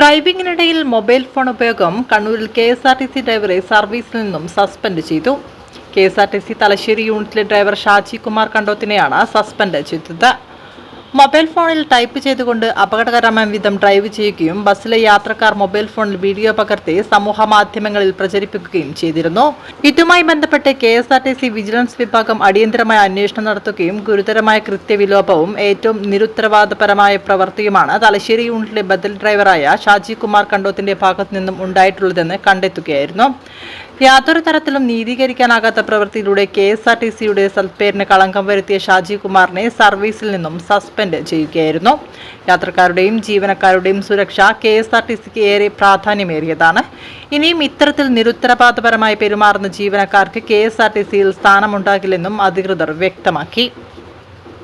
ഡ്രൈവിംഗിനിടയിൽ mobile phone ഉപയോഗം കണ്ണൂരിൽ K S R T C ഡ്രൈവറെ സർവീസിൽ നിന്നും സസ്പെൻഡ് ചെയ്തു. K S R T C Thalassery യൂണിറ്റിലെ ഡ്രൈവർ ഷാജി കുമാർ കണ്ടോത്തിനെയാണ് സസ്പെൻഡ് ചെയ്തത്. മൊബൈൽ ഫോണിൽ ടൈപ്പ് ചെയ്തുകൊണ്ട് അപകടകരമായ വിധം ഡ്രൈവ് ചെയ്യുകയും ബസ്സിലെ യാത്രക്കാർ മൊബൈൽ ഫോണിൽ വീഡിയോ പകർത്തി സമൂഹ മാധ്യമങ്ങളിൽ പ്രചരിപ്പിക്കുകയും ചെയ്തിരുന്നു. ഇതുമായി ബന്ധപ്പെട്ട് K S R T C vigilance വിഭാഗം അടിയന്തരമായ അന്വേഷണം നടത്തുകയും ഗുരുതരമായ കൃത്യവിലോപവും ഏറ്റവും നിരുത്തരവാദപരമായ പ്രവൃത്തിയുമാണ് തലശ്ശേരി യൂണിറ്റിലെ ബദൽ ഡ്രൈവറായ ഷാജി കുമാർ കണ്ടോത്തിന്റെ ഭാഗത്തു നിന്നും ഉണ്ടായിട്ടുള്ളതെന്ന് കണ്ടെത്തുകയായിരുന്നു. യാതൊരു തരത്തിലും നീതീകരിക്കാനാകാത്ത പ്രവൃത്തിയിലൂടെ കെ എസ് ആർ ടി സിയുടെ സൽപ്പേരിന് കളങ്കം വരുത്തിയ ഷാജി കുമാറിനെ സർവീസിൽ നിന്നും സസ്പെൻഡ് ചെയ്യുകയായിരുന്നു. യാത്രക്കാരുടെയും ജീവനക്കാരുടെയും സുരക്ഷ കെ എസ് ആർ ടി സിക്ക് ഏറെ പ്രാധാന്യമേറിയതാണ്. ഇനിയും ഇത്തരത്തിൽ നിരുത്തരവാദപരമായി പെരുമാറുന്ന ജീവനക്കാർക്ക് കെ എസ് ആർ ടി സിയിൽ സ്ഥാനമുണ്ടാകില്ലെന്നും അധികൃതർ വ്യക്തമാക്കി.